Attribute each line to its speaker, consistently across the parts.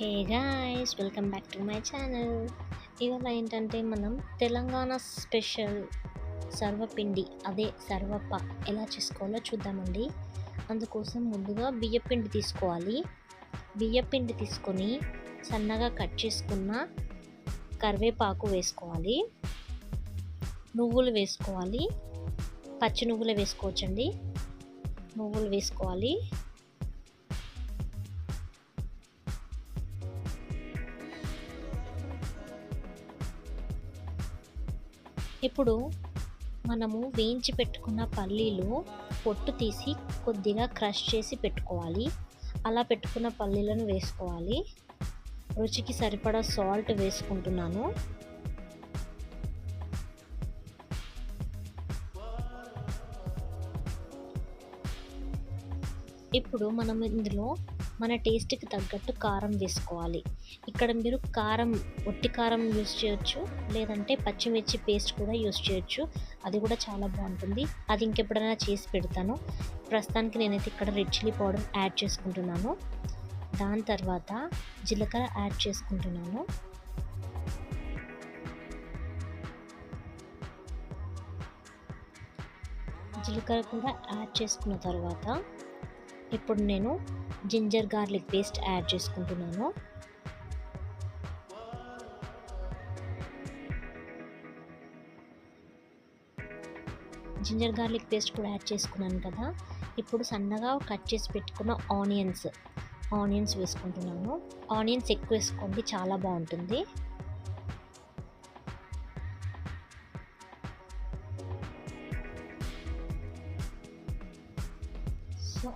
Speaker 1: Hey guys welcome back to my channel. ఇవాళ ఏంటంటే మనం తెలంగాణ స్పెషల్ సర్వపిండి అదే సర్వప్ప ఎలా చేసుకోవాలో చూద్దామండి. అందుకోసం ముందుగా బియ్యపిండి తీసుకోవాలి. బియ్యపిండి తీసుకొని సన్నగా కట్ చేసుకున్న కరివేపాకు వేసుకోవాలి. నువ్వులు వేసుకోవాలి. పచ్చి నువ్వులు వేసుకోవచ్చండి. నువ్వులు వేసుకోవాలి. ఇప్పుడు మనము వేయించి పెట్టుకున్న పల్లీలు పొట్టు తీసి కొద్దిగా క్రష్ చేసి పెట్టుకోవాలి. అలా పెట్టుకున్న పల్లీలను వేసుకోవాలి. రుచికి సరిపడా సాల్ట్ వేసుకుంటున్నాను. ఇప్పుడు మనం ఇందులో మన టేస్ట్కి తగ్గట్టు కారం వేసుకోవాలి. ఇక్కడ మీరు కారం ఒట్టి కారం యూస్ చేయొచ్చు. లేదంటే పచ్చిమిర్చి పేస్ట్ కూడా యూస్ చేయొచ్చు. అది కూడా చాలా బాగుంటుంది. అది ఇంకెప్పుడైనా చేసి పెడతాను. ప్రస్తుతానికి నేనైతే ఇక్కడ రెడ్ చిల్లీ పౌడర్ యాడ్ చేసుకుంటున్నాను. దాని తర్వాత జీలకర్ర యాడ్ చేసుకుంటున్నాను. జీలకర్ర కూడా యాడ్ చేసుకున్న తర్వాత ఇప్పుడు నేను జింజర్ గార్లిక్ పేస్ట్ యాడ్ చేసుకుంటున్నాను. జింజర్ గార్లిక్ పేస్ట్ కూడా యాడ్ చేసుకున్నాను కదా. ఇప్పుడు సన్నగా కట్ చేసి పెట్టుకున్న ఆనియన్స్ ఆనియన్స్ వేసుకుంటున్నాను. ఆనియన్స్ ఎక్కువ వేసుకోండి చాలా బాగుంటుంది.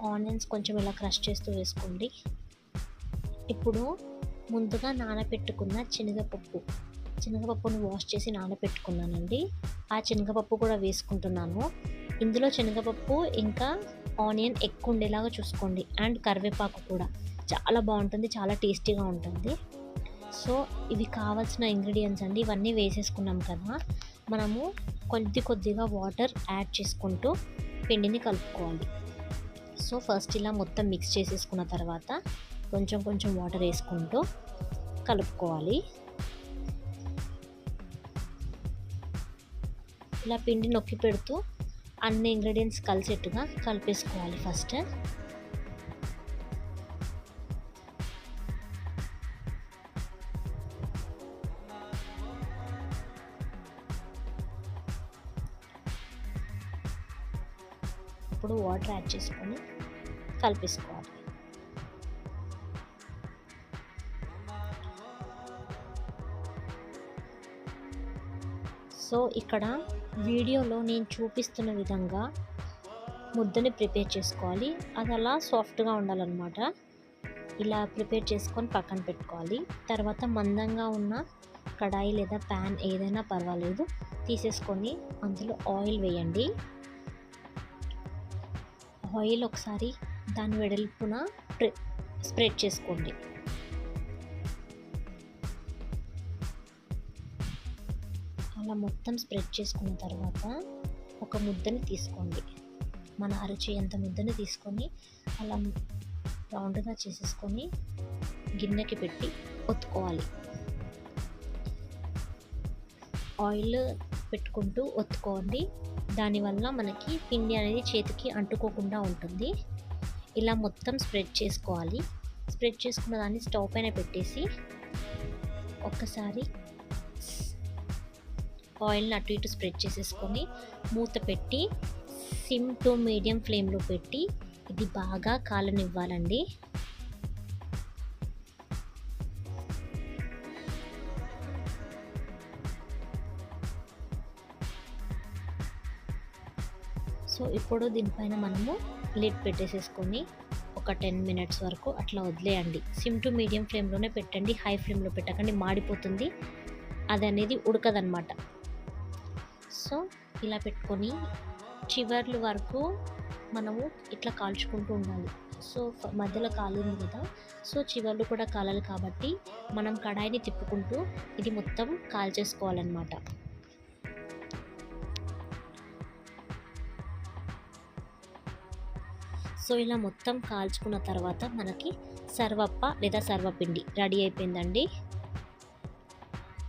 Speaker 1: ఆనియన్స్ కొంచెం ఇలా క్రష్ చేస్తూ వేసుకోండి. ఇప్పుడు ముందుగా నానబెట్టుకున్న శనగపప్పు. శనగపప్పును వాష్ చేసి నానబెట్టుకున్నానండి ఆ శనగపప్పు కూడా వేసుకుంటున్నాను. ఇందులో శనగపప్పు ఇంకా ఆనియన్ ఎక్కువ ఉండేలాగా చూసుకోండి. అండ్ కరివేపాకు కూడా. చాలా బాగుంటుంది చాలా టేస్టీగా ఉంటుంది. సో ఇవి కావాల్సిన ఇంగ్రీడియంట్స్ అండి. ఇవన్నీ వేసేసుకున్నాం కదా. మనము కొద్ది కొద్దిగా వాటర్ యాడ్ చేసుకుంటూ పిండిని కలుపుకోవాలి. సో ఫస్ట్ ఇలా మొత్తం మిక్స్ చేసేసుకున్న తర్వాత కొంచెం కొంచెం వాటర్ వేసుకుంటూ కలుపుకోవాలి. ఇలా పిండి నొక్కి పెడుతూ అన్ని ఇంగ్రీడియంట్స్ కలిసేట్టుగా కలిపేసుకోవాలి ఫస్ట్ ఇప్పుడు వాటర్ యాడ్ చేసుకొని కలిపేసుకోవాలి సో ఇక్కడ వీడియోలో నేను చూపిస్తున్న విధంగా ముద్దని ప్రిపేర్ చేసుకోవాలి. అది అలా సాఫ్ట్గా ఉండాలన్నమాట. ఇలా ప్రిపేర్ చేసుకొని పక్కన పెట్టుకోవాలి. తర్వాత మందంగా ఉన్న కడాయి లేదా ప్యాన్ ఏదైనా పర్వాలేదు. తీసేసుకొని అందులో ఆయిల్ వేయండి. ఆయిల్ ఒకసారి దాని వెడల్పున స్ప్రెడ్ చేసుకోండి. అలా మొత్తం స్ప్రెడ్ చేసుకున్న తర్వాత ఒక ముద్దని తీసుకోండి. మన అరచేయంత ముద్దని తీసుకొని అలా రౌండ్గా చేసేసుకొని గిన్నెకి పెట్టి ఒత్తుకోవాలి. ఆయిల్ పెట్టుకుంటూ ఒత్తుకోండి. దానివల్ల మనకి పిండి అనేది చేతికి అంటుకోకుండా ఉంటుంది. ఇలా మొత్తం స్ప్రెడ్ చేసుకోవాలి. స్ప్రెడ్ చేసుకున్న దాన్ని స్టవ్ పైన పెట్టేసి ఒక్కసారి ఆయిల్ని అటు ఇటు స్ప్రెడ్ చేసేసుకొని మూత పెట్టి సిమ్ టు మీడియం ఫ్లేమ్లో పెట్టి ఇది బాగా కాలనివ్వాలండి. సో ఇప్పుడు దీనిపైన మనము లిడ్ పెట్టేసేసుకొని ఒక టెన్ మినిట్స్ వరకు అట్లా వదిలేయండి. సిమ్ టు మీడియం ఫ్లేమ్లోనే పెట్టండి హై ఫ్లేమ్లో పెట్టకండి మాడిపోతుంది. అది అనేది ఉడకదనమాట సో ఇలా పెట్టుకొని చివర్లు వరకు మనము ఇట్లా కాల్చుకుంటూ ఉండాలి. సో మధ్యలో కాలింది కదా సో చివర్లు కూడా కాలాలి కాబట్టి మనం కడాయిని తిప్పుకుంటూ ఇది మొత్తం కాల్చేసుకోవాలన్నమాట. సో ఇలా మొత్తం కాల్చుకున్న తర్వాత మనకి సర్వప్ప లేదా సర్వపిండి రెడీ అయిపోయిందండి.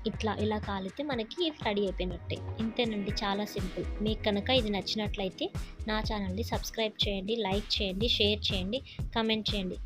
Speaker 1: ఇట్లా ఇలా కాలితే మనకి రెడీ అయిపోయినట్టే. ఇంతేనండి చాలా సింపుల్. మీకు కనుక ఇది నచ్చినట్లయితే నా ఛానల్ని సబ్స్క్రైబ్ చేయండి లైక్ చేయండి షేర్ చేయండి కమెంట్ చేయండి.